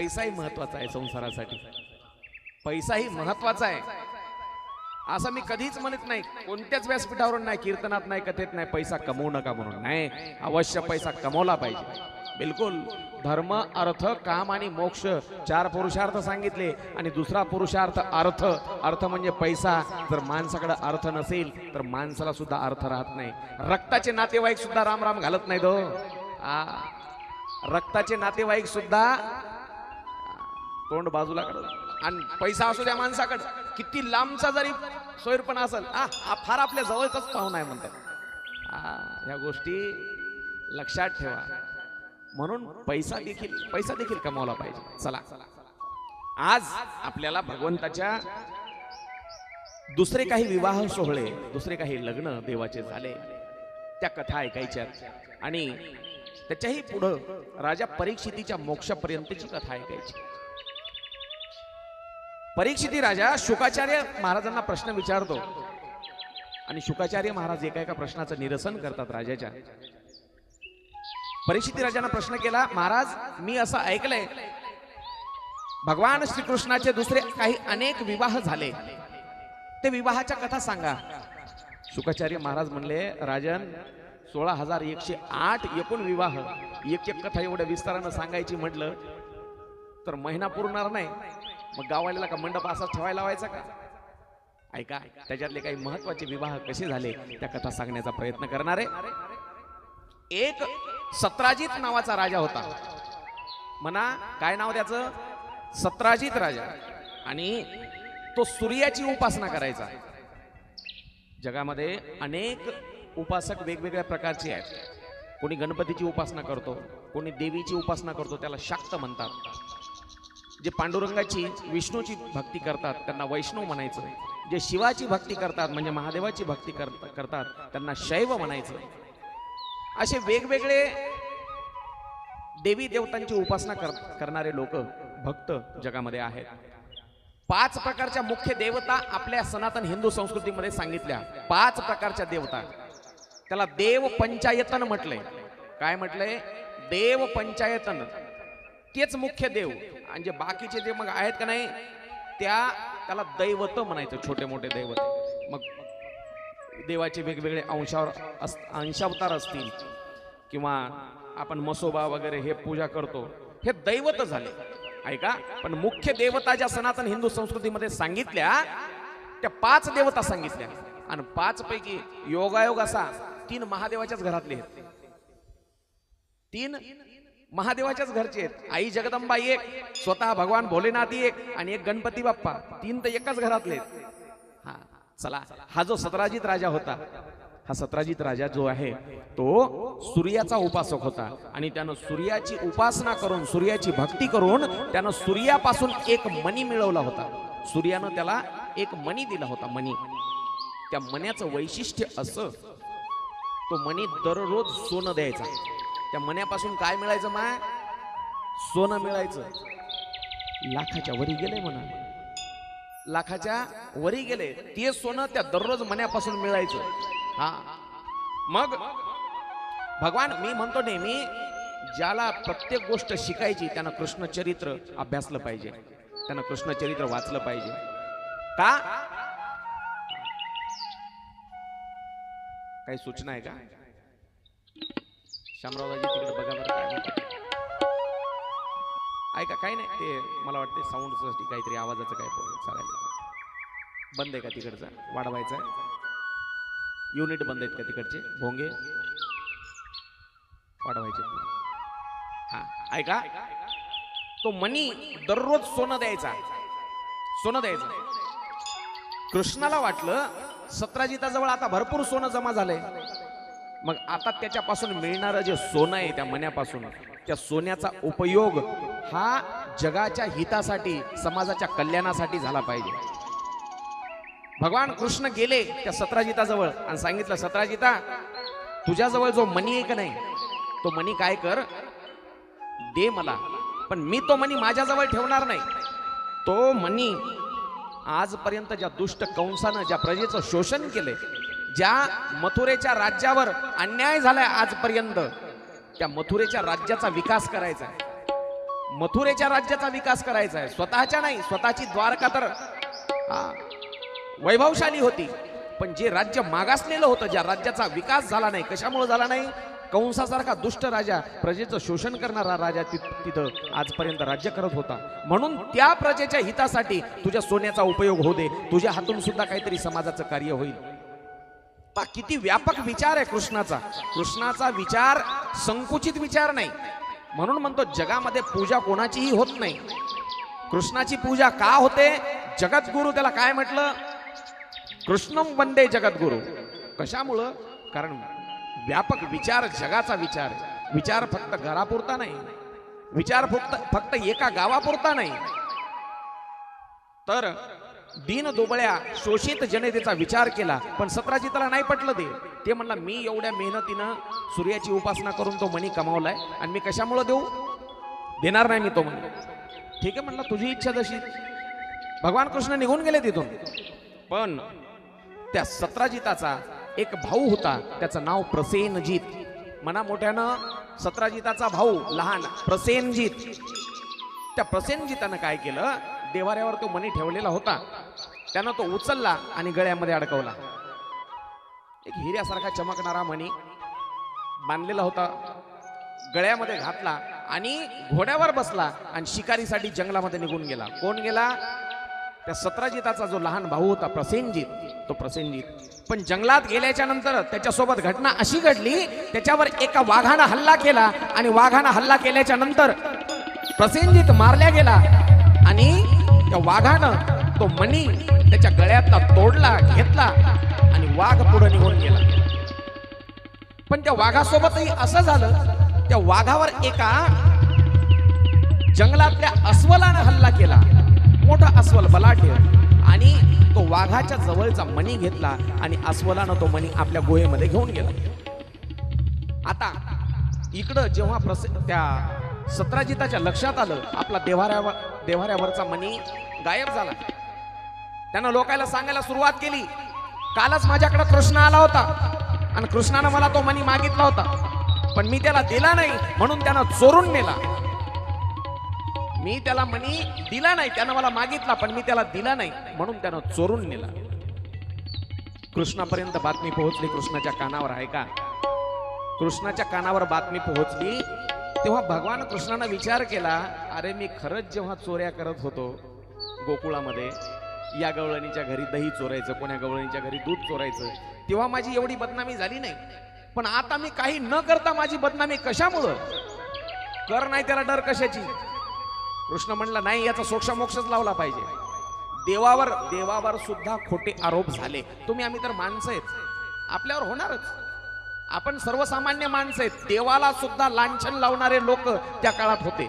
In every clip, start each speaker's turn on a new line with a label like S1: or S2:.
S1: पैसाही महत्त्वाचा आहे संसारासाठी. पैसाही महत्त्वाचा आहे. असं मी कधीच म्हणत नाही. कोणत्याच व्यासपीठावरून नाही कीर्तनात नाही कथेत नाही पैसा कमवू नका म्हणून. नाही अवश्य पैसा कमवला पाहिजे. बिलकुल. धर्म अर्थ काम आणि मोक्ष चार पुरुषार्थ सांगितले आणि दुसरा पुरुषार्थ अर्थ. अर्थ म्हणजे पैसा. जर माणसाकडे अर्थ नसेल तर माणसाला सुद्धा अर्थ राहत नाही. रक्ताचे नातेवाईक सुद्धा राम राम घालत नाही दो हो. आ रक्ताचे नातेवाईक सुद्धा तोंड बाजूला करत आणि पैसा असू द्या माणसाकडे. किती लांबचा जरी सोयरपण असेल हा फार आपल्या जवळचाच पाहुणा आहे म्हणतात. ह्या गोष्टी लक्षात ठेवा. म्हणून पैसा देखील पैसा देखील कमावला पाहिजे. चला. आज आपल्याला भगवंताच्या दुसरे काही विवाह सोहळे दुसरे काही लग्न देवाचे झाले त्या कथा ऐकायच्या. आणि त्याच्याही पुढं राजा परीक्षितीच्या मोक्षापर्यंतची कथा ऐकायची. परीक्षिती राजा शुकाचार्य महाराजांना प्रश्न विचारतो. आणि शुकाचार्य महाराज एका एका प्रश्नाचं निरसन करतात राजाच्या. परीक्षिती राजाने प्रश्न केला महाराज मी असं ऐकलंय. भगवान श्रीकृष्णाचे दुसरे काही अनेक विवाह झाले. ते विवाहाच्या कथा सांगा. शुकाचार्य महाराज म्हणले राजन सोळा हजार एकशे आठ एकूण विवाह एक एक कथा एवढ्या विस्तारानं सांगायची म्हटलं तर महिना पुरणार नाही. मग गावाला का मंडप असा ठेवायला लावायचा का? ऐका त्याच्यातले काही महत्त्वाचे विवाह कसे झाले त्या कथा सांगण्याचा प्रयत्न करणार? आहे एक सत्राजित नावाचा राजा होता. म्हणा काय नाव त्याचं? सत्राजित राजा. आणि तो सूर्याची उपासना करायचा. जगामध्ये अनेक उपासक वेगवेगळ्या प्रकारचे आहेत. कोणी गणपतीची उपासना करतो कोणी देवीची उपासना करतो त्याला शाक्त म्हणतात. जे पांडुरंगाची विष्णूची भक्ती करतात त्यांना वैष्णव म्हणायचं. जे शिवाची भक्ती करतात म्हणजे महादेवाची भक्ती करतात त्यांना शैव म्हणायचं. असे वेगवेगळे देवी देवतांची उपासना कर करणारे लोक भक्त जगामध्ये आहेत. पाच प्रकारच्या मुख्य देवता आपल्या सनातन हिंदू संस्कृतीमध्ये सांगितल्या. पाच प्रकारच्या देवता. त्याला देव पंचायतन म्हटलंय. काय म्हटलंय? देव पंचायतन. तेच मुख्य देव. आणि जे बाकीचे जे मग आहेत का नाही त्या त्याला दैवत म्हणायचं छोटे मोठे दैवत. मग देवाचे वेगवेगळे अंशावर अस अंशावतार असतील किंवा आपण मसोबा वगैरे हे पूजा करतो हे दैवत झाले. ऐका पण मुख्य देवता ज्या सनातन हिंदू संस्कृतीमध्ये सांगितल्या त्या पाच देवता सांगितल्या. आणि पाच पैकी योगायोग असा तीन महादेवाच्याच घरातले आहेत. तीन महादेवाच्याच घरचे आहेत. आई जगदंबा एक स्वतः भगवान भोलेनाथ एक आणि एक गणपती बाप्पा. तीन तर एकाच घरातले आहेत. हा चला हा जो सतराजित राजा होता हा सतराजित राजा जो आहे तो सूर्याचा उपासक होता. आणि त्यानं सूर्याची उपासना करून सूर्याची भक्ती करून त्यानं सूर्यापासून एक मणी मिळवला होता. सूर्यानं त्याला एक मणी दिला होता मणी. त्या मण्याचं वैशिष्ट्य असं तो मणी दररोज सोनं द्यायचा. त्या मण्यापासून काय मिळायचं माय सोनं मिळायचं. लाखाच्या वरी गेले म्हणा. लाखाच्या वरी गेले. ते सोनं त्या दररोज मण्यापासून मिळायचं. हा. मग भगवान मी म्हणतो नेहमी ज्याला प्रत्येक गोष्ट शिकायची त्यानं कृष्णचरित्र अभ्यासलं पाहिजे. त्यानं कृष्णचरित्र वाचलं पाहिजे. का? काही सूचना आहे का? शामरावदाजी तिकडे बघा बरं काय म्हणतात. ऐका काही नाही ते मला वाटते साऊंडसाठी काहीतरी आवाजाचं काय प्रॉब्लेम चालायला बंद आहे का तिकडचा? वाढवायचा युनिट बंद आहेत का तिकडचे? भोंगे? वाढवायचे. हा ऐका. तो मनी दररोज सोनं द्यायचा. सोनं द्यायचं. कृष्णाला वाटलं सत्राजिताजवळ आता भरपूर सोनं जमा झालंय. मग आता त्याच्यापासून मिळणारं जे सोनं आहे त्या मण्यापासून त्या सोन्याचा उपयोग हा जगाच्या हितासाठी समाजाच्या कल्याणासाठी झाला पाहिजे. भगवान कृष्ण गेले त्या सत्राजिताजवळ आणि सांगितलं सत्राजिता तुझ्याजवळ जो मनी आहे का नाही तो मनी काय कर? दे मला. पण मी तो मनी माझ्याजवळ ठेवणार नाही. तो मनी आजपर्यंत ज्या दुष्ट कंसानं ज्या प्रजेचं शोषण केले ज्या मथुरेच्या राज्यावर अन्याय झालाय आजपर्यंत त्या मथुरेच्या राज्याचा विकास करायचा आहे. मथुरेच्या राज्याचा विकास करायचा आहे. स्वतःच्या नाही स्वतःची द्वारका तर वैभवशाली होती. पण जे राज्य मागासलेलं होतं ज्या राज्याचा विकास झाला नाही कशामुळे झाला नाही? कंसासारखा दुष्ट राजा प्रजेचं शोषण करणारा राजा ति- तिथं आजपर्यंत राज्य करत होता. म्हणून त्या प्रजेच्या हितासाठी तुझ्या सोन्याचा उपयोग होऊ दे. तुझ्या हातून सुद्धा काहीतरी समाजाचं कार्य होईल. पा किती व्यापक विचार आहे कृष्णाचा. कृष्णाचा विचार संकुचित विचार नाही. म्हणून म्हणतो जगामध्ये पूजा कोणाचीही होत नाही. कृष्णाची पूजा का होते? जगद्गुरु त्याला काय म्हटलं? कृष्णम वंदे जगद्गुरु. कशामुळं? कारण व्यापक विचार जगाचा विचार विचार फक्त घरापुरता नाही. विचार फक्त फक्त एका गावापुरता नाही. तर दीन दुबळ्या शोषित जनतेचा विचार केला पण सतराजिताला नाही पटलं ते. ते म्हणला मी एवढ्या मेहनतीनं सूर्याची उपासना करून तो मणी कमावलाय आणि मी कशामुळं देऊ? देणार नाही मी तो मणी ठीक आहे म्हणला तुझी इच्छा जशी. भगवान कृष्ण निघून गेले तिथून पण त्या सत्राजिताचा एक भाऊ होता त्याचं नाव प्रसेनजीत. मना मोठ्यानं सत्राजिताचा भाऊ लहान प्रसेनजीत. त्या प्रसेनजितानं काय केलं देवाऱ्यावर तो मणी ठेवलेला होता. त्यानं तो उचलला आणि गळ्यामध्ये अडकवला. एक हिऱ्यासारखा चमकणारा मणी बांधलेला होता. गळ्यामध्ये घातला आणि घोड्यावर बसला आणि शिकारीसाठी जंगलामध्ये निघून गेला. कोण गेला? त्या सत्राजिताचा जो लहान भाऊ होता प्रसेनजीत. तो प्रसेनजीत. पण जंगलात गेल्याच्यानंतर त्याच्यासोबत घटना अशी घडली त्याच्यावर एका वाघानं हल्ला केला आणि वाघानं हल्ला केल्याच्यानंतर प्रसेनजीत मारल्या गेला आणि त्या वाघानं तो मणी त्याच्या गळ्यातला तोडला घेतला आणि वाघ पुढे निघून गेला. पण त्या वाघासोबतही असं झालं त्या वाघावर एका जंगलातल्या अस्वलानं हल्ला केला. मोठा अस्वल बलाढ्य आणि तो वाघाच्या जवळचा मणी घेतला आणि अस्वलानं तो मणी आपल्या गुहेमध्ये घेऊन गेला. आता इकडं जेव्हा प्रस त्या सत्राजिताच्या लक्षात आलं आपला देवाऱ्यावर देवाऱ्यावरचा मणी गायब झाला. त्यानं लोकायला सांगायला सुरुवात केली. कालच माझ्याकडे कृष्ण आला होता. आणि कृष्णानं मला तो मनी मागितला होता. पण मी त्याला दिला नाही म्हणून त्यानं चोरून नेला. मी त्याला मनी दिला नाही त्यानं मला मागितला पण मी त्याला दिला नाही म्हणून त्यानं चोरून नेला. कृष्णापर्यंत बातमी पोहोचली कृष्णाच्या कानावर आहे का? कृष्णाच्या कानावर बातमी पोहोचली तेव्हा भगवान कृष्णानं विचार केला अरे मी खरंच जेव्हा चोऱ्या करत होतो गोकुळामध्ये या गवळणीच्या घरी दही चोरायचं कोण्या गवळणीच्या घरी दूध चोरायचं. तेव्हा माझी एवढी बदनामी झाली नाही. पण आता मी काही न करता माझी बदनामी कशामुळं? कर नाही त्याला डर कशाची? कृष्ण म्हणला नाही याचा सोक्षामोक्षच लावला पाहिजे. देवावर देवावर सुद्धा खोटे आरोप झाले. तुम्ही आम्ही तर माणसं आहेत. आपल्यावर होणारच. आपण सर्वसामान्य माणसं आहेत. देवाला सुद्धा लांछन लावणारे लोक त्या काळात होते.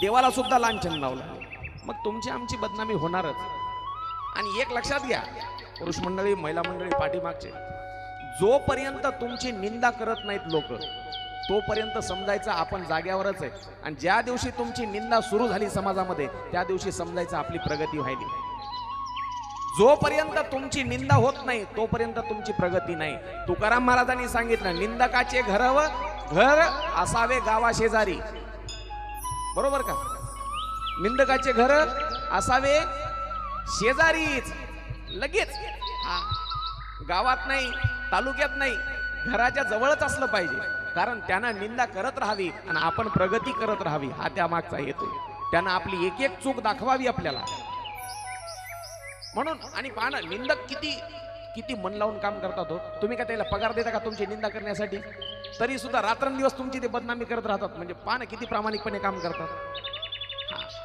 S1: देवाला सुद्धा लांछन लावलं. मग तुमची आमची बदनामी होणारच. आणि एक लक्षात घ्या पुरुष मंडळी महिला मंडळी पाठीमागचे जोपर्यंत तुमची निंदा करत नाहीत लोक तोपर्यंत समजायचं आपण जाग्यावरच आहे. आणि ज्या दिवशी तुमची निंदा सुरू झाली समाजामध्ये त्या दिवशी समजायचं आपली प्रगती व्हायली. जोपर्यंत तुमची निंदा होत नाही तोपर्यंत तुमची प्रगती नाही. तुकाराम महाराजांनी सांगितलं निंदकाचे घरव घर असावे गावा शेजारी. बरोबर का? निंदकाचे घर असावे शेजारीच. लगेच. हा. गावात नाही तालुक्यात नाही घराच्या जवळच असलं पाहिजे. कारण त्यांना निंदा करत राहावी आणि आपण प्रगती करत राहावी हा त्या मागचा हेतू त्यांना आपली एक एक चूक दाखवावी आपल्याला. म्हणून आणि पहा ना निंदक किती किती मन लावून काम करतात हो. तुम्ही का त्याला पगार देता का तुमची निंदा करण्यासाठी? तरी सुद्धा रात्रंदिवस तुमची ते बदनामी करत राहतात. म्हणजे पाहणं किती प्रामाणिकपणे काम करतात.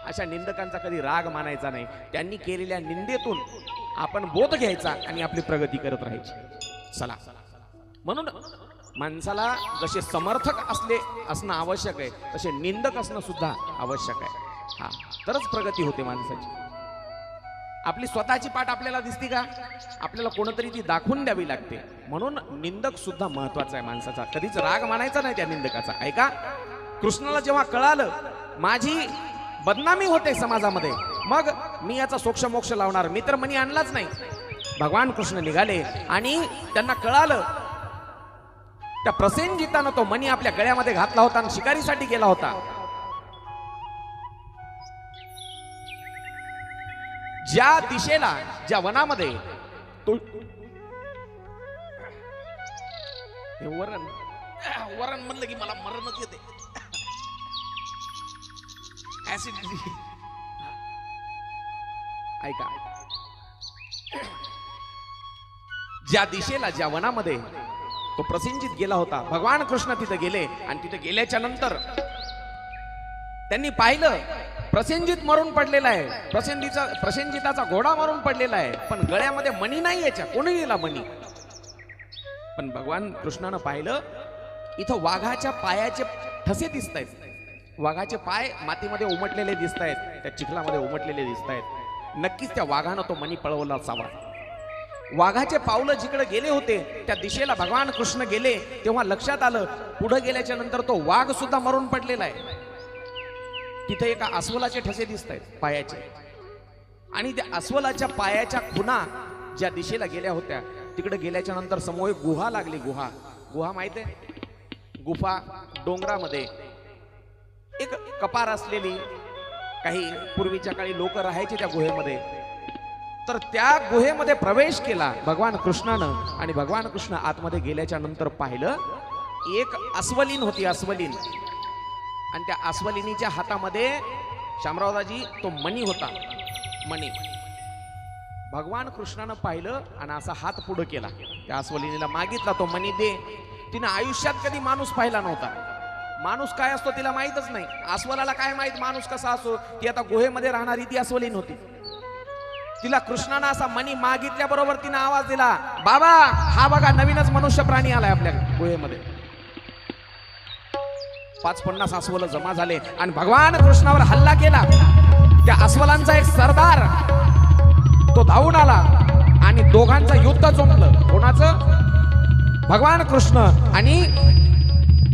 S1: अशा निंदकांचा कधी राग मानायचा नाही. त्यांनी केलेल्या निंदेतून आपण बोध घ्यायचा आणि आपली प्रगती करत राहायची. चला. म्हणून माणसाला जसे समर्थक असले असणं आवश्यक आहे. तसे निंदक असणं सुद्धा आवश्यक आहे. हा तरच प्रगती होते माणसाची. आपली स्वतःची पाठ आपल्याला दिसते का? आपल्याला कोणतरी ती दाखवून द्यावी लागते. म्हणून निंदक सुद्धा महत्त्वाचा आहे माणसाचा. कधीच राग मानायचा नाही त्या निंदकाचा. ऐका? कृष्णाला जेव्हा कळालं माझी बदनामी होते समाजामध्ये. मग मी याचा सोक्ष मोक्ष लावणार. मी तर मनी आणलाच नाही. भगवान कृष्ण निघाले आणि त्यांना कळालं त्या प्रसेनजितानं तो मनी आपल्या गळ्यामध्ये घातला होता आणि शिकारीसाठी गेला होता. ज्या दिशेला ज्या वनामध्ये तो वरण. वरण म्हणलं की मला मरणच येते. ऍसिडिटी ऐका. ज्या दिशेला ज्या वनामध्ये तो प्रसिंजित गेला होता भगवान कृष्ण तिथे गेले आणि तिथे गेल्याच्यानंतर त्यांनी पाहिलं प्रसेंजित मरून पडलेला आहे. प्रसेंजीचा प्रसेंजिताचा घोडा मरून पडलेला आहे. पण गळ्यामध्ये मणी नाही याच्या कोणी दिला मणी. पण भगवान कृष्णानं पाहिलं इथं वाघाच्या पायाचे ठसे दिसत आहेत वाघाचे पाय मातीमध्ये उमटलेले दिसत आहेत त्या चिखलामध्ये उमटलेले दिसत आहेत नक्कीच त्या वाघानं तो मणी पळवला असावा. वाघाचे पावलं जिकडे गेले होते त्या दिशेला भगवान कृष्ण गेले तेव्हा लक्षात आलं पुढे गेल्याच्यानंतर तो वाघ सुद्धा मरून पडलेला आहे. तिथे एका अस्वलाचे ठसे दिसत आहेत पायाचे. आणि त्या अस्वलाच्या पायाच्या खुना ज्या दिशेला गेल्या होत्या तिकडे गेल्याच्यानंतर समोर एक गुहा लागली. गुहा गुहा माहीत आहे? गुफा डोंगरामध्ये. एक कपार असलेली काही पूर्वीच्या काळी लोक राहायचे त्या गुहेमध्ये. तर त्या गुहेमध्ये प्रवेश केला भगवान कृष्णानं आणि भगवान कृष्ण आतमध्ये गेल्याच्यानंतर पाहिलं एक अस्वलीन होती अस्वलीन. आणि त्या अस्वलिनीच्या हातामध्ये शामरावदाजी तो मणी होता मणी. भगवान कृष्णानं पाहिलं आणि असा हात पुढं केला. त्या अस्वलिनीला मागितला तो मणी दे. तिने आयुष्यात कधी माणूस पाहिला नव्हता. माणूस काय असतो तिला माहीतच नाही. अस्वलाला काय माहीत माणूस कसा असतो ती आता गुहेमध्ये राहणारी ती अस्वलीन होती. तिला कृष्णानं असा मनी मागितल्याबरोबर तिनं आवाज दिला बाबा हा बघा नवीनच मनुष्य प्राणी आलाय आपल्या गुहेमध्ये. पाच पन्नास अस्वल जमा झाले आणि भगवान कृष्णावर हल्ला केला. त्या अस्वलांचा एक सरदार तो धावून आला आणि दोघांचं युद्ध जमलं. कोणाचं? भगवान कृष्ण आणि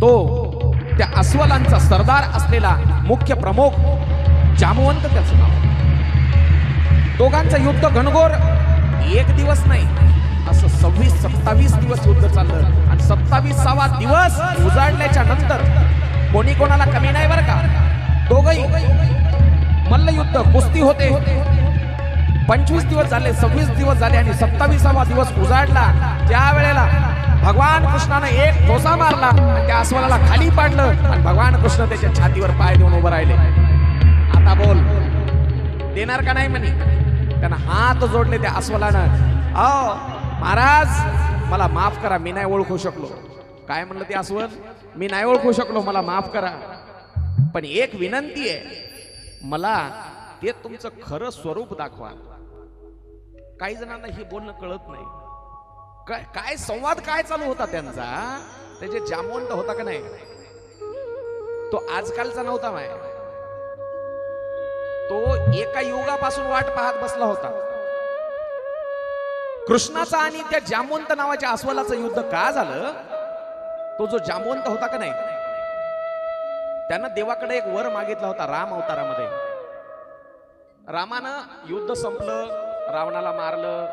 S1: तो त्या अस्वलांचा सरदार असलेला मुख्य प्रमुख जामवंत त्याचं नाव. दोघांचं युद्ध घनघोर एक दिवस नाही असं सव्वीस सत्तावीस दिवस युद्ध चाललं. आणि सत्तावीसावा दिवस उजाडल्याच्या नंतर कोणी कोणाला कमी नाही बरं का? दोघही. मल्लयुद्ध कुस्ती होते. पंचवीस दिवस झाले सव्वीस दिवस झाले आणि सत्तावीसावा दिवस उजाडला. त्या वेळेला भगवान कृष्णानं एक ठोसा मारला त्या अस्वलाला खाली पाडलं आणि भगवान कृष्ण त्याच्या छातीवर पाय देऊन उभं राहिले. आता बोल देणार का नाही म्हणे? त्यानं हात जोडले त्या अस्वलानं. अहो महाराज मला माफ करा मी नाही ओळखू शकलो. काय म्हणलं ते अस्वल? मी नाही ओळखू शकलो मला माफ करा. पण एक विनंती आहे मला ते तुमचं खरं स्वरूप दाखवा. काही जणांना हे बोलणं कळत नाही. काय काय संवाद काय चालू होता त्यांचा? त्याचे जामवंत होता का नाही? तो आजकालचा नव्हता माय. तो एका युगापासून वाट पाहत बसला होता. कृष्णाचा आणि त्या जामवंत नावाच्या अस्वलाचं युद्ध का झालं? तो जो जामवंत होता का नाही? त्यानं देवाकडे एक वर मागितला होता राम अवतारामध्ये. रामानं युद्ध संपलं. रावणाला मारलं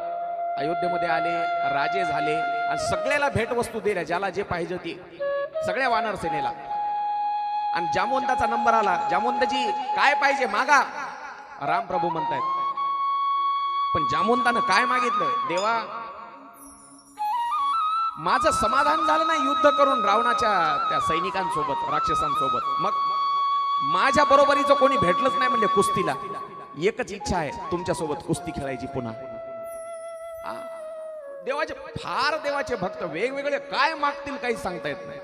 S1: अयोध्येमध्ये आले राजे झाले आणि सगळ्याला भेटवस्तू दिल्या ज्याला जे पाहिजे ते. सगळ्या वानर सेनेला. आणि जामवंताचा नंबर आला. जामवंतजी काय पाहिजे मागा. राम प्रभू म्हणतायत पण जामवंतानं काय मागितलं? देवा माझं समाधान झालं नाही युद्ध करून रावणाच्या त्या सैनिकांसोबत राक्षसांसोबत. मग माझ्या बरोबरीचं कोणी भेटलंच नाही म्हणजे कुस्तीला. एकच इच्छा आहे तुमच्यासोबत कुस्ती खेळायची पुन्हा. देवाचे फार देवाचे भक्त वेगवेगळे काय मागतील काही सांगता येत नाही.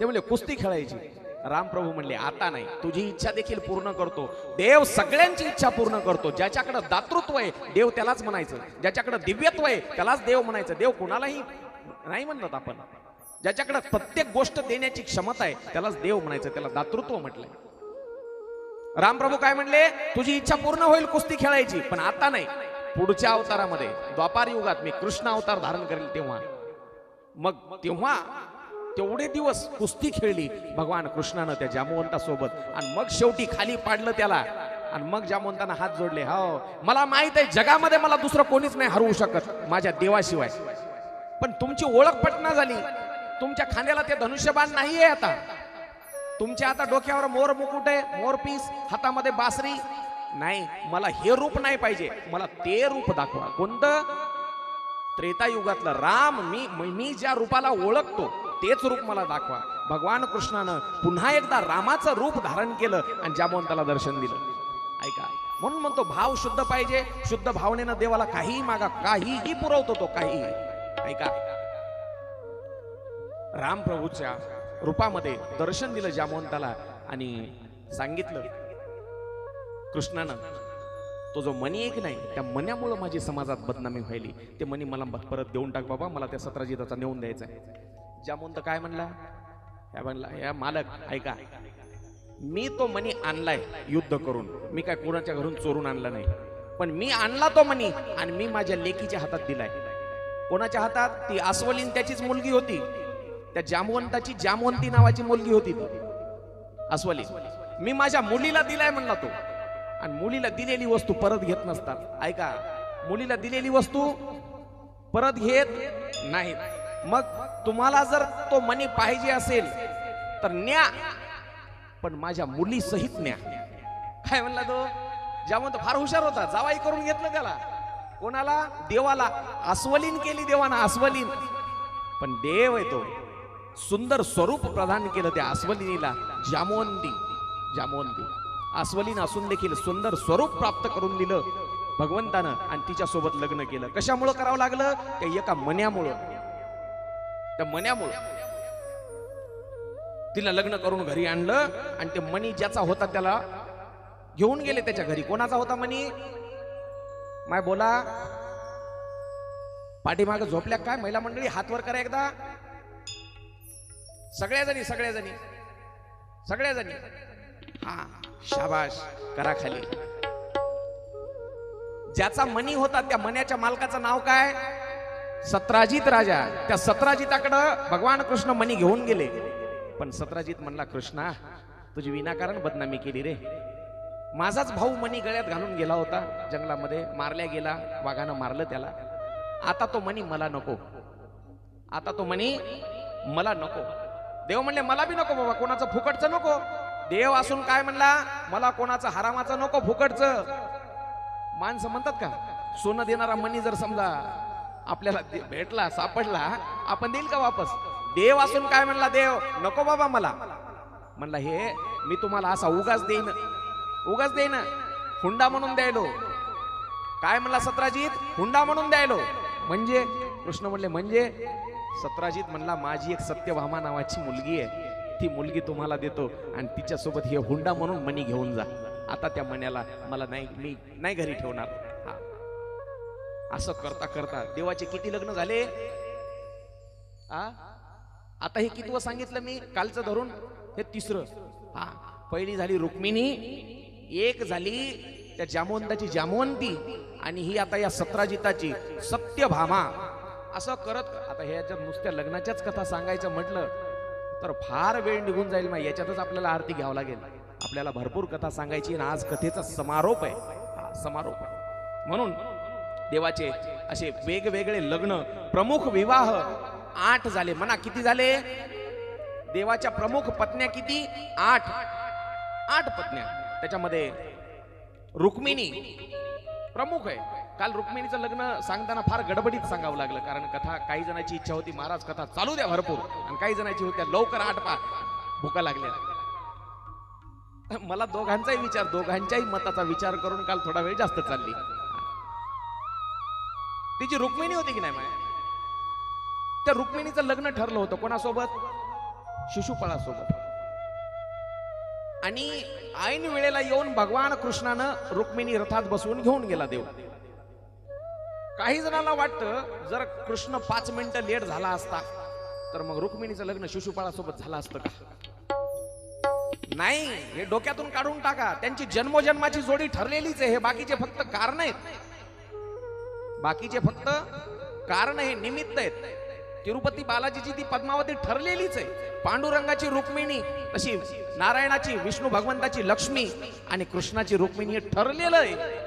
S1: ते म्हणले कुस्ती खेळायची. रामप्रभू म्हणले आता नाही. तुझी इच्छा देखील पूर्ण करतो. देव सगळ्यांची इच्छा पूर्ण करतो. ज्याच्याकडे दातृत्व आहे देव त्यालाच म्हणायचं. ज्याच्याकडे दिव्यत्व आहे त्यालाच देव म्हणायचं. देव कुणालाही नाही म्हणतात आपण. ज्याच्याकडे प्रत्येक गोष्ट देण्याची क्षमता आहे त्यालाच देव म्हणायचं. त्याला दातृत्व म्हटलंय. रामप्रभू काय म्हणले? तुझी इच्छा पूर्ण होईल कुस्ती खेळायची पण आता नाही. पुढच्या अवतारामध्ये द्वापार युगात मी कृष्ण अवतार धारण करेल तेव्हा. मग तेव्हा तेवढे दिवस कुस्ती खेळली भगवान कृष्णानं त्या जामवंतासोबत आणि मग शेवटी खाली पाडलं त्याला. आणि मग जामवंतानं हात जोडले हो मला माहीत आहे जगामध्ये मला दुसरं कोणीच नाही हरवू शकत माझ्या देवाशिवाय. पण तुमची ओळख पटना झाली. तुमच्या खांद्याला ते धनुष्यबाण नाहीये आता. तुमच्या आता डोक्यावर मोर मुकुट आहे मोर पीस हातामध्ये बासरी. नाही मला हे रूप नाही पाहिजे. मला ते रूप दाखवा. कोणतं? त्रेतायुगातलं राम मी मी ज्या रूपाला ओळखतो तेच रूप मला दाखवा. भगवान कृष्णानं पुन्हा एकदा रामाचं रूप धारण केलं आणि जामवंताला दर्शन दिलं. ऐका म्हणून म्हणतो भाव शुद्ध पाहिजे. शुद्ध भावनेनं देवाला काहीही मागा काहीही पुरवतो तो काहीही. ऐका. राम प्रभूच्या रूपामध्ये दर्शन दिलं जामवंताला आणि सांगितलं कृष्णानं तो जो मनी एक नाही त्या मन्यामुळं माझी समाजात बदनामी व्हायली. ते मनी मला परत देऊन टाक बाबा मला त्या सत्राजिताचा नेऊन द्यायचा आहे जामवंत काय म्हणला? या म्हणला या मालक ऐका. मी तो मनी आणलाय युद्ध करून. मी काय कोणाच्या घरून चोरून आणला नाही. पण मी आणला तो मनी आणि मी माझ्या लेकीच्या हातात दिलाय. कोणाच्या हातात? ती अस्वलीन त्याचीच मुलगी होती. त्या जामवंताची जामवंती नावाची मुलगी होती ती. अस्वली मी माझ्या मुलीला दिलाय म्हणला तो. आणि मुलीला दिलेली वस्तू परत घेत नसतात. ऐका मुलीला दिलेली वस्तू परत घेत नाहीत. मग तुम्हाला जर तो मनी पाहिजे असेल तर न्या. पण माझ्या मुली सहित न्या. काय म्हणला तो? जामवंत फार हुशार होता. जावाई करून घेतलं त्याला. कोणाला? देवाला. अस्वलीन केली देवाना अस्वलीन. पण देव आहे तो. सुंदर स्वरूप प्रदान केलं त्या अस्वलिनीला जामवंती जामवंती अस्वलीन असून देखील सुंदर स्वरूप प्राप्त करून दिलं भगवंतानं आणि तिच्या सोबत लग्न केलं. कशामुळं करावं लागलं? त्या एका मन्यामुळं. त्या मन्यामुळं. तिला लग्न करून घरी आणलं आणि ते मणी ज्याचा होता त्याला घेऊन गेले त्याच्या घरी. कोणाचा होता मणी माय बोला. पाठीमाग झोपल्या काय? महिला मंडळी हातवर करा एकदा. सगळ्या जणी सगळ्या जणी सगळ्या जणी हा शाबाश करा खाली. ज्याचा मनी होता त्या मन्याच्या मालकाचं नाव काय? सत्राजित राजा. त्या सत्राजिताकडं भगवान कृष्ण मनी घेऊन गेले. पण सत्राजित म्हणला कृष्णा तुझी विनाकारण बदनामी केली रे. माझाच भाऊ मनी गळ्यात घालून गेला होता. जंगलामध्ये मारल्या गेला वाघानं मारलं त्याला. आता तो मनी मला नको. आता तो मनी मला नको. देव म्हणले मला बी नको बाबा कोणाचं फुकटचं नको. देव असून काय म्हणला मला कोणाचं हरामाचं नको फुकटचं. माणसं म्हणतात का सोनं देणारा मनी जर समजा आपल्याला भेटला सापडला आपण देईल का वापस? देव असून काय म्हणला देव नको बाबा मला. म्हणला हे मी तुम्हाला असा उगाच देईन उगाच देईन हुंडा म्हणून द्यायलो. काय म्हणला सत्राजित? हुंडा म्हणून द्यायलो. म्हणजे? कृष्ण म्हणले म्हणजे? सत्राजित म्हणला माझी एक सत्यभामा नावाची मुलगी आहे. ती मुलगी तुम्हाला देतो आणि तिच्यासोबत हे हुंडा म्हणून मणी घेऊन जा. आता त्या मण्याला मला नाही मी नाही घरी ठेवणार. हा. असं करता करता देवाचे किती लग्न झाले? आ? आता हे कितवं सांगितलं मी? कालचं धरून? हे तिसरं. हा. पहिली झाली रुक्मिणी एक झाली त्या जामवंताची जामवंती आणि ही आता या सत्राजिताची सत्यभामा. असं करत आता ह्याच्यात नुसत्या लग्नाच्याच कथा सांगायचं म्हटलं तर फार वेळ निघून जाईल मग याच्यातच आपल्याला आरती घ्यावं लागेल. आपल्याला भरपूर कथा सांगायची आणि आज कथेचा समारोप आहे. हा समारोप. आहे म्हणून देवाचे असे वेगवेगळे लग्न प्रमुख विवाह आठ झाले. म्हणा किती झाले? देवाच्या प्रमुख पत्न्या किती? आठ. आठ पत्न्या. त्याच्यामध्ये रुक्मिणी प्रमुख आहे. काल रुक्मिणीचं लग्न सांगताना फार गडबडीत सांगावं लागलं कारण कथा काही जणांची इच्छा होती महाराज कथा चालू द्या भरपूर आणि काही जणांची होत्या लवकर आठ भुका लागल्या. मला दोघांचाही विचार दोघांच्याही मताचा विचार करून काल थोडा वेळ जास्त चालली. तिची रुक्मिणी होती की नाही माय? त्या रुक्मिणीचं लग्न ठरलं होतं कोणासोबत? शिशुपाळासोबत. आणि ऐन वेळेला येऊन भगवान कृष्णानं रुक्मिणी रथात बसवून घेऊन गेला देव. काही जणांना वाटतं जर कृष्ण पाच मिनिटं लेट झाला असता तर मग रुक्मिणीचं लग्न शिशुपाळासोबत झालं असतं का? नाही हे डोक्यातून काढून टाका. त्यांची जन्मोजन्माची जोडी ठरलेलीच आहे. हे बाकीचे फक्त कारण आहेत. बाकीचे फक्त कारण हे निमित्त आहेत. तिरुपती बालाजीची ती पद्मावती ठरलेलीच आहे. पांडुरंगाची रुक्मिणी तशी नारायणाची विष्णू भगवंताची लक्ष्मी आणि कृष्णाची रुक्मिणी हे ठरलेलं आहे.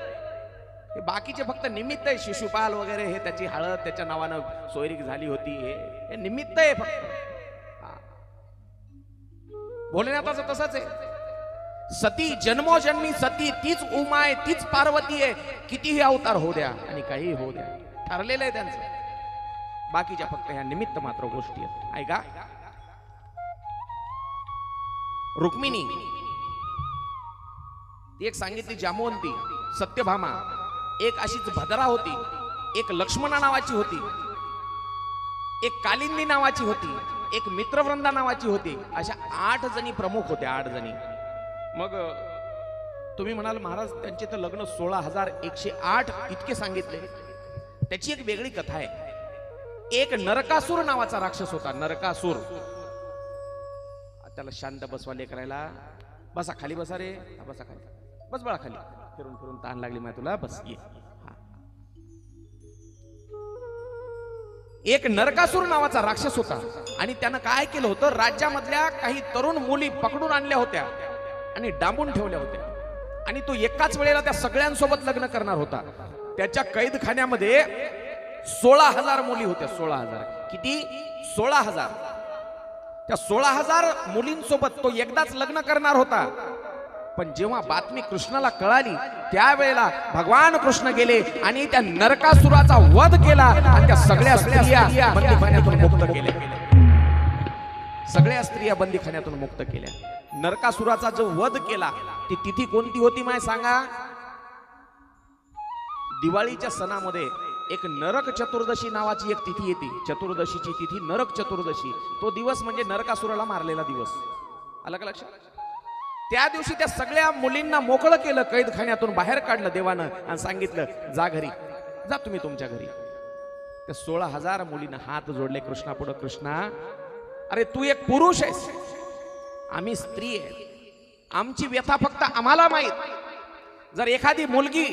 S1: बाकीचे फक्त निमित्त आहे. शिशुपाल वगैरे हे त्याची हळद त्याच्या नावानं सोयरीक झाली होती. हे निमित्त आहे फक्त. भोलेनाथाचं तसंच आहे. सती जन्मोजन्मी सती तीच उमा आहे तीच पार्वती आहे. कितीही अवतार होऊ द्या आणि काही होऊ द्या. ठरलेलं आहे त्यांचं. बाकीच्या फक्त ह्या निमित्त मात्र गोष्टी आहेत. ऐका. रुक्मिणी. ती एक सांगितली जामवंती सत्यभामा. एक अशीच भद्रा होती. एक लक्ष्मणा नावाची होती. एक कालिंदी नावाची होती. एक मित्रवृंदा नावाची होती. अशा आठ जणी प्रमुख होत्या आठ जणी. मग तुम्ही म्हणाल महाराज त्यांचे तर लग्न सोळा हजार एकशे आठ इतके सांगितले. त्याची एक वेगळी कथा आहे. एक नरकासूर नावाचा राक्षस होता नरकासूर. त्याला शांत बसवा करायला. बसा खाली बसा रे. बसा खाली. बस बळा खाली फिरून फिरून ताण लागली माय तुला बस ये. हा. एक नरकासूर नावाचा राक्षस होता. आणि त्यानं काय केलं होतं? राज्यामधल्या काही तरुण मुली पकडून आणल्या होत्या आणि डांबून ठेवल्या होत्या. आणि तो एकाच वेळेला त्या सगळ्यांसोबत लग्न करणार होता. त्याच्या कैदखान्यामध्ये सोळा हजार मुली होत्या. सोळा हजार. किती? सोळा हजार. त्या सोळा हजार मुलींसोबत तो एकदाच लग्न करणार होता. पण जेव्हा बातमी कृष्णाला कळाली त्यावेळेला भगवान कृष्ण गेले आणि त्या नरकासुराचा वध केला आणि त्या सगळ्या स्त्रिया बंदीखान्यातून मुक्त केल्या. सगळ्या स्त्रिया बंदीखान्यातून मुक्त केल्या. नरकासुराचा जो वध केला ती तिथी कोणती होती माय सांगा? दिवाळीच्या सणामध्ये एक नरक चतुर्दशी नावाची एक तिथी येते. चतुर्दशीची तिथी नरक चतुर्दशी. तो दिवस म्हणजे नरकासुराला मारलेला दिवस. आलं का लक्षात? त्या दिवशी त्या सगळ्या मुलींना मोकळं केलं कैदखान्यातून बाहेर काढलं देवानं आणि सांगितलं जा घरी जा तुम्ही तुमच्या घरी. त्या सोळा हजार मुलीनं हात जोडले कृष्णा पुढं कृष्णा अरे तू एक पुरुष आहेस. आम्ही स्त्री आहे. आमची व्यथा फक्त आम्हाला माहीत. जर एखादी मुलगी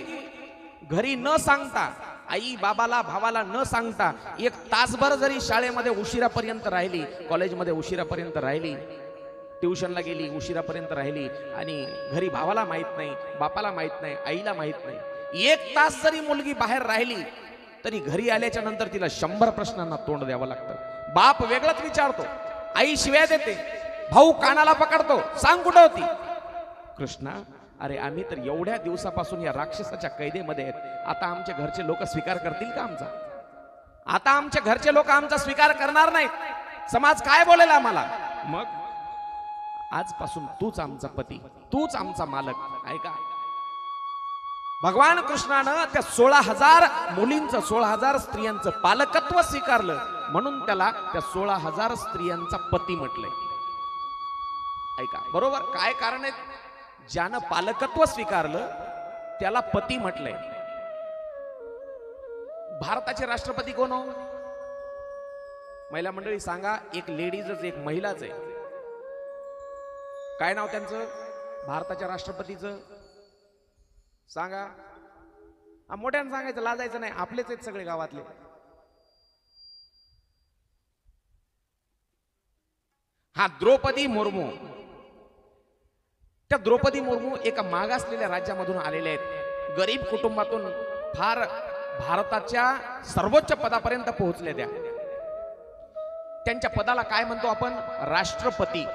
S1: घरी न सांगता आई बाबाला भावाला न सांगता एक तासभर जरी शाळेमध्ये उशिरापर्यंत राहिली कॉलेजमध्ये उशिरापर्यंत राहिली ट्युशनला गेली उशिरापर्यंत राहिली आणि घरी भावाला माहीत नाही बापाला माहीत नाही आईला माहीत नाही. एक तास जरी मुलगी बाहेर राहिली तरी घरी आल्याच्यानंतर तिला शंभर प्रश्नांना तोंड द्यावं लागतं. बाप वेगळंच विचारतो आई शिव्या देते भाऊ कानाला पकडतो सांग कुठं होती? कृष्णा अरे आम्ही तर एवढ्या दिवसापासून या राक्षसाच्या कैदेमध्ये आहेत. आता आमच्या घरचे लोक स्वीकार करतील का आमचा? आता आमच्या घरचे लोक आमचा स्वीकार करणार नाहीत. समाज काय बोलेल आम्हाला? मग? आजपासून तूच आमचा पती तूच आमचा मालक ऐका भगवान कृष्णानं त्या सोळा हजार मुलींचं सोळा हजार स्त्रियांचं पालकत्व स्वीकारलं. म्हणून त्याला त्या सोळा हजार स्त्रियांचा पती म्हटलंय. ऐका बरोबर? काय कारण आहे? ज्यानं पालकत्व स्वीकारलं त्याला पती म्हटलंय. भारताचे राष्ट्रपती कोण हो? महिला मंडळी सांगा एक लेडीजच एक महिलाच आहे. काय नाव त्यांचं? भारताच्या राष्ट्रपतीचं? सांगा. हा, मोठ्यानं सांगायचं लाजायचं नाही. आपलेच आहेत सगळे गावातले. हा द्रौपदी मुर्मू. त्या द्रौपदी मुर्मू एका मागासलेल्या राज्यामधून आलेल्या आहेत. गरीब कुटुंबातून फार भारताच्या सर्वोच्च पदापर्यंत पोहोचल्या त्या. त्यांच्या पदाला काय म्हणतो आपण? राष्ट्रपती.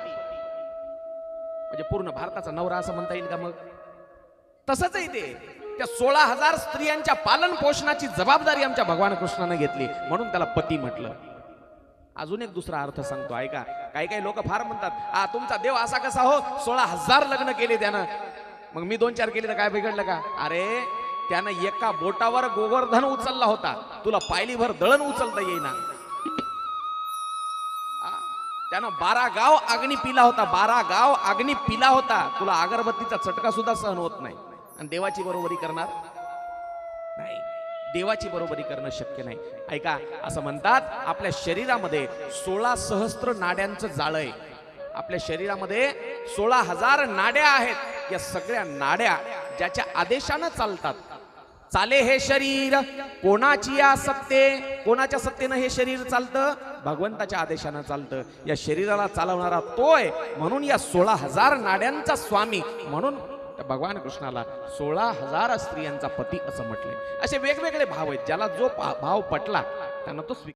S1: म्हणजे पूर्ण भारताचा नवरा असं म्हणता येईल का मग? तसंच आहे ते. त्या सोळा हजार स्त्रियांच्या पालन पोषणाची जबाबदारी आमच्या भगवान कृष्णाने घेतली. म्हणून त्याला पती म्हटलं. अजून एक दुसरा अर्थ सांगतो ऐका. काही काही लोक फार म्हणतात आ तुमचा देव असा कसा हो? सोळा हजार लग्न केले त्यानं. मग मी दोन चार केले तर काय बिघडलं का? अरे त्यानं एका बोटावर गोवर्धन उचलला होता. तुला पायलीभर दळण उचलता येईना. त्यानं बारा गाव अग्नी पिला होता बारा गाव अग्नी पिला होता. तुला अगरबत्तीचा चटका सुद्धा सहन होत नाही. आणि देवाची बरोबरी करणार नाही. देवाची बरोबरी करणं शक्य नाही. ऐका असं म्हणतात आपल्या शरीरामध्ये सोळा सहस्त्र नाड्यांचं जाळं आहे. आपल्या शरीरामध्ये सोळा हजार नाड्या आहेत. या सगळ्या नाड्या ज्याच्या आदेशानं चालतात चाले हे शरीर. कोणाची या सत्ते? कोणाच्या सत्तेनं हे शरीर चालतं? भगवंताच्या आदेशानं चालतं. या शरीराला चालवणारा तोय म्हणून या सोळा हजार नाड्यांचा स्वामी म्हणून भगवान कृष्णाला सोळा हजार स्त्रियांचा पती असं म्हटले. असे वेगवेगळे भाव आहेत. ज्याला जो पा- भाव पटला त्यांना तो स्वीकार